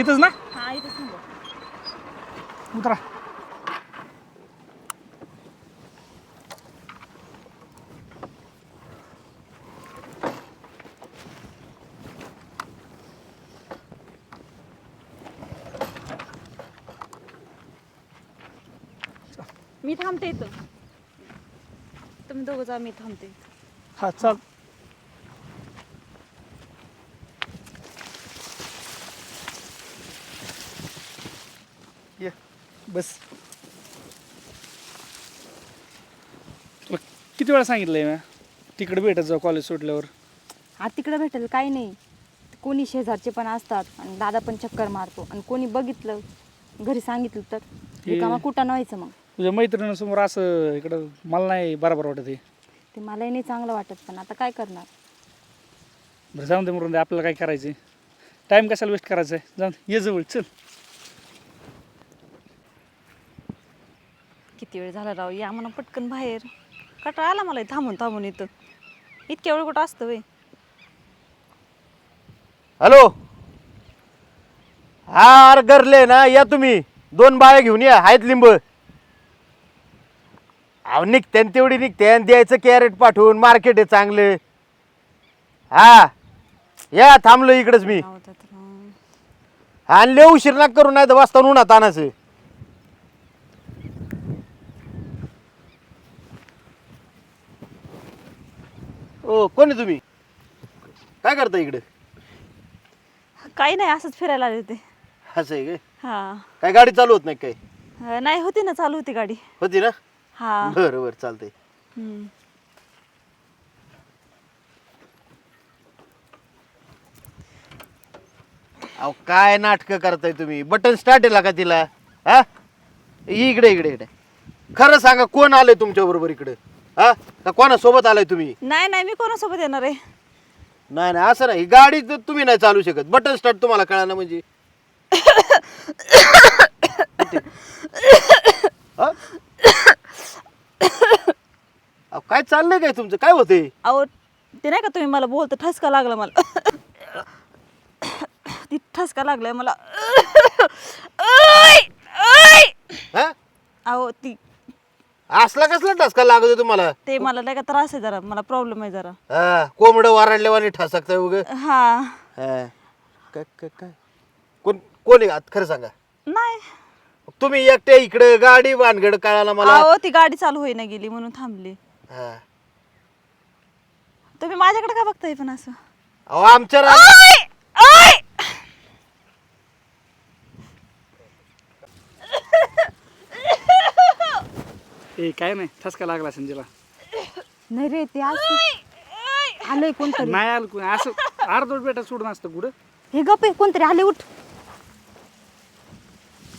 इथंच ना? हा थांबा. उतरा. मी थांबते इथं. तुम्ही दोघं जा मी थांबते. हा चाल. बस. तुला किती वेळा सांगितलंय मी? तिकडे भेटत जाऊ कॉलेज सुटल्यावर. आता तिकडे भेटेल काही नाही. कोणी शेजारचे पण असतात आणि दादा पण चक्कर मारतो आणि कोणी बघितलं घरी सांगितलं तर. हे- रिकामा कुठं व्हायचं मग? तुझ्या मैत्रिणीसमोर असं इकडं मला नाही बरोबर वाटत हे. ते मलाही नाही चांगलं वाटत पण आता काय करणार? बरं जाऊन दे मरून दे आपल्याला काय करायचं टाईम कशाला वेस्ट करायचा आहे जाऊन. ये जवळ चल. किती वेळ झाला राव? या म्हणा पटकन बाहेर. कटाळा आला मला थांबून थांबून इथं. इतक्या वेळ कुठं असतं वय हॅलो? हा अरे गरले ना या तुम्ही. दोन बाया घेऊन या आहेत लिंब. अहो निघते न तेवढी निघते आणि द्यायचं कॅरेट पाठवून मार्केट आहे चांगलं. हा या थांबलो इकडंच मी. राव त्यात राव. आणि लय उशीर ना करू नाही तर वाजता उन्हात आणायचं. ओ कोण आहे तुम्ही? काय करता इकडे? काही नाही असंच फिरायला आले होते. असं आहे काय? हा. काय गाडी चालू होत नाही काय अं, नाही होती ना चालू होती गाडी. होती ना? हा. बरं बरं चालतंय. हम्म. अहो काय नाटकं करताय तुम्ही? बटन स्टार्ट आहे का तिला? हा? इकडे इकडे इकडे. खरं सांगा कोण आलंय तुमच्या बरोबर इकडे? हा? का कोणासोबत आलाय तुम्ही? नाही नाही मी कोणासोबत येणार आहे? नाही नाही असं नाही. गाडी तर तुम्ही नाही चालू शकत. बटन स्टार्ट तुम्हाला कळालं म्हणजे. हा? अहो, काय चाललंय काय तुमचं? काय होतंय? अहो ते नाही का तुम्ही मला बोलतो ठसका लागला मला. ती ठसका लागलाय मला. ओय! ओय! हा? अहो ती असला कसला टसका लागतोय तुम्हाला? ते मला नाही का त्रास आहे जरा मला प्रॉब्लेम आहे जरा. हा कोंबडं वाराडल्यावानी ठसकताय उग. हा. काय काय काय कोण कोण आहे? आत खरं सांगा. नाही. तुम्ही एकटे इकडे गाडी भानगड कळाला मला? अहो ती गाडी चालू होईना गेली म्हणून थांबली. हा. तुम्ही माझ्याकडे काय बघताय पण असं? अहो आमच्या रा- ओय! ओय! ए काय नाही ठसका लागला संजयला नाही रे ते असं आलंय कोणतरी. नाही आलं कोणी. असं अर्धवट बेटा सोडून असतं कुठं? हे गप आहे कोणतरी आले उठ.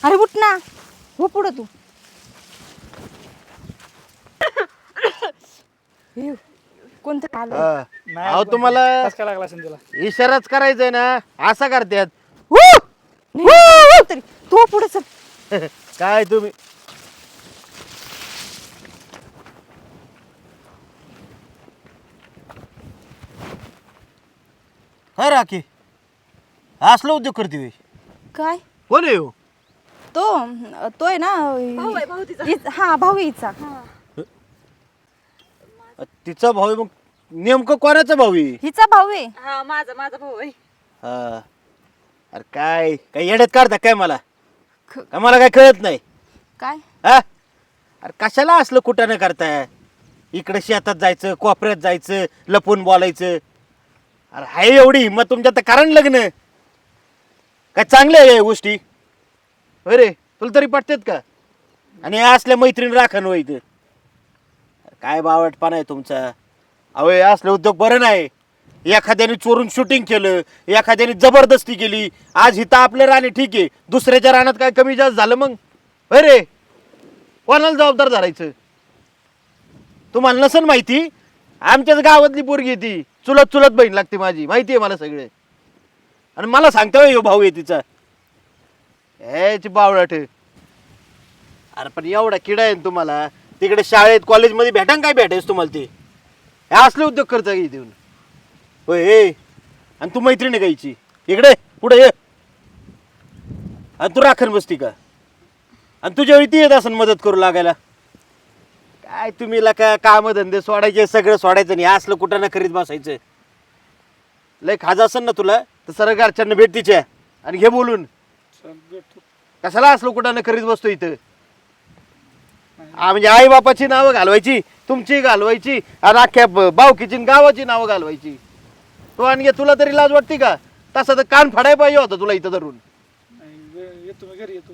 अरे उठ ना. हो पुढं तू. हे, कोणतरी आलं हा. अहो तुम्हाला कोणी. ठसका लागला संजयला इशाराच करायचंय ना असं करतात नाही, कोणतरी तू पुढे चल. काय तुम्ही? हा राखी. असलं उद्योग करते होय. काय? कोण आहे हो? तो तो आहे ना हिच- हा भाऊ आहे हिचा. तिचा भाऊ आहे मग नेमकं कोणाचा भाऊ आहे? हिचा भाऊ आहे. हा माझा माझा भाऊ आहे. हा. अरे काय काय येड्यात काढता काय मला? का मला काय कळत नाही? काय? हा? अरे कशाला असलं कुठं न करताय? इकडे शेतात जायचं कोपऱ्यात जायचं लपून बोलायचं. अरे हाय एवढी हिंमत तुमच्या तर कारण लग्न. काय चांगल्या आहे या गोष्टी? अरे तुला तरी पटतात का? आणि या असल्या मैत्रीण राखण वय इथं. काय बावटपणा आहे तुमचा. अहो हे असले उद्योग बरं नाही. एखाद्याने चोरून शूटिंग केलं एखाद्याने जबरदस्ती केली आज हिता आपलं राणे ठीक आहे दुसऱ्याच्या रानात काय कमी जास्त झालं मग? अरे कोणाला जबाबदार धरायचं? तुम्हाला नसन माहिती? आमच्याच गावातली पोरगी आहे ती. चुलत चुलत बहीण लागते माझी. माहिती आहे मला सगळे. आणि मला सांगता हो, यो भाऊ आहे तिचा. ह्याची बावळाट. अरे पण एवढा किडा आहे ना तुम्हाला. तिकडे शाळेत कॉलेजमध्ये भेटा काय भेटायच तुम्हाला ते? हे असले उद्योग करता की देऊन होय हे आणि तू मैत्रिणी गायची इकडे पुढे ये. आणि तू राखण बसती का? आणि तुझ्या वेळी ती येत असं मदत करू लागायला. काय तुम्ही का काम धंदे सोडायचे सगळं सोडायचं नाही. असलं कुठं ना करीत बसायचं. लय खाज असेल ना तुला? तर सरळ घरच्यांना भेट तिच्या आणि घे बोलून. कशाला असलं कुठं ना करीत बसतो इथं? हा म्हणजे आई बापाची नावं घालवायची तुमची घालवायची आणि अख्ख्या ब- बावकीची आणि गावाची नावं घालवायची. तो आणि तुला तरी लाज वाटते का? तसा तर कान फाडाय पाहिजे होता तुला इथं धरून. येतो मी घरी येतो.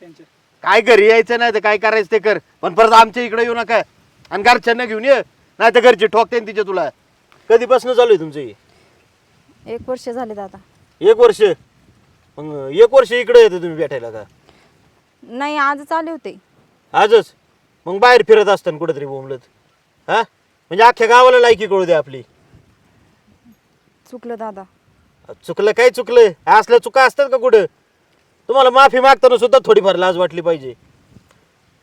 त्यांच्या काय घरी यायचं नाही तर काय करायचं ते कर. पण परत आमच्या इकडे येऊ नका. आणि घरच्यांना घेऊन ये. नाही तर घरचे ठोकते तिचे तुला. कधीपासून चालू आहे तुमचं हे? एक वर्ष झाले दादा. एक वर्ष? मग एक वर्ष इकडे येते तुम्ही भेटायला का? नाही आजच आले होते. आजच? मग बाहेर फिरत असताना कुठेतरी बोंबलत. हा? म्हणजे अख्ख्या गावाला लायकी कळू दे आपली. चुकलं दादा. चुकलं काय चुकलं? असल्या चुका असतात का कुठं? तुम्हाला माफी मागताना सुद्धा थोडीफार लाज वाटली पाहिजे.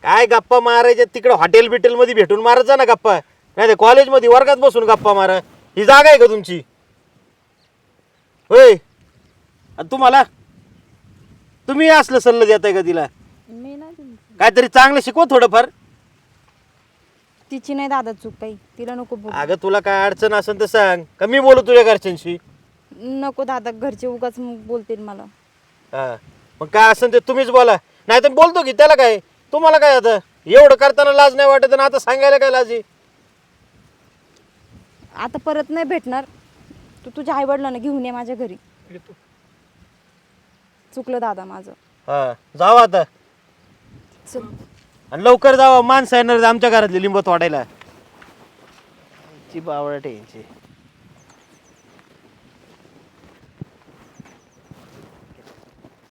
काय गप्पा मारायच्या? तिकडे हॉटेल बिटेलमध्ये भेटून मारत जा ना गप्पा. नाही तर कॉलेजमध्ये वर्गात बसून गप्पा मारा. ही जागा आहे का तुमची? होय. आणि तुम्हाला? तुम्ही असलं सल्ला देताय का तिला? मी नाही दिली. काहीतरी चांगलं शिकवा थोडंफार. तिची नाही दादा चूक काही तिला नको बोलू. अगं तुला काय अडचण असेल तर सांग. का मी बोलू तुझ्या घरच्यांशी. नको दादा घरचे उगाच मग बोलतील मला. हा. मग काय असेल ते तुम्हीच बोला. नाही तर बोलतो की त्याला काय? तुम्हाला काय आता? एवढं करताना लाज नाही वाटत आणि आता सांगायला काय लाज आता परत नाही भेटणार. तू तुझ्या आई वडिलांना घेऊन ये माझ्या घरी. चुकलं दादा माझं. हा जावा आता. चल. आणि लवकर जावा माणसं येणार आमच्या घरातली लिंब तोडायला ची बावळट आहे यांची.